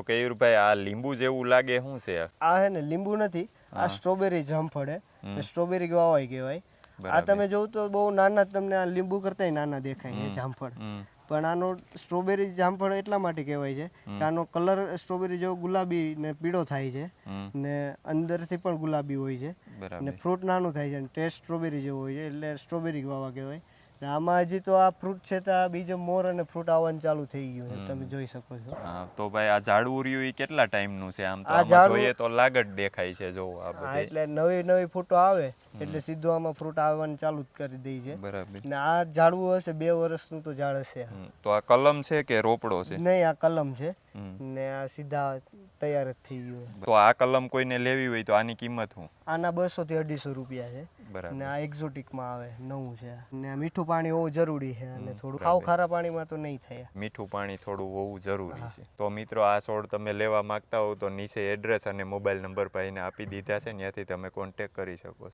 તો કેયુરભાઈ આ લીંબુ જેવું લાગે શું છે? આ? હે ને લીંબુ નથી. આ સ્ટ્રોબેરી જામફળ હે સ્ટ્રોબેરી ગવાવાય કહેવાય. આ તમે જોવ તો બહુ નાના તમને આ લીંબુ કરતાંય નાના દેખાય છે જામફળ. પણ આનો સ્ટ્રોબેરી જામફળ એટલા માટે કહેવાય છે કે આનો કલર સ્ટ્રોબેરી જેવો ગુલાબી ને પીળો થાય છે ને અંદરથી પણ ગુલાબી હોય છે ને ફ્રૂટ નાનું થાય છે ને ટેસ્ટ સ્ટ્રોબેરી જેવો હોય છે એટલે સ્ટ્રોબેરી ગવા કહેવાય. આમાં હજી તો આ ફ્રૂટ છે તો બીજો મોર અને ફ્રૂટ આવવાનું ચાલુ થઈ ગયું તમે જોઈ શકો છો. હા તો ભાઈ આ ઝાડવું રહ્યું એ કેટલા ટાઈમનું છે? આમ તો આમાં જોઈએ તો લાગત દેખાય છે જો આ બધે. એટલે નવી નવી ફૂટો આવે એટલે સીધું આમાં ફ્રૂટ આવવાનું ચાલુ જ કરી દે છે. બરાબર. ને આ ઝાડવું હશે બે વર્ષનું તો ઝાડ હશે. તો આ કલમ છે કે રોપડો છે? નહીં આ કલમ છે. ને આ સીધા તૈયાર જ થઈ ગયું તો આ કલમ કોઈને લેવી હોય તો આની કિંમત શું? આના બસો થી અઢીસો રૂપિયા છે. બરાબર. ને આ એક્ઝોટિકમાં આવે નવું છે. અને ને મીઠું પાણી હોવું જરૂરી છે અને થોડું ખાવ ખારા પાણીમાં તો નહીં થાય. મીઠું પાણી થોડું હોવું જરૂરી છે. તો મિત્રો આ છોડ તમે લેવા માંગતા હો તો નીચે એડ્રેસ અને મોબાઈલ નંબર ભાઈને આપી દીધા છે. ત્યાંથી તમે કોન્ટેક કરી શકો છો.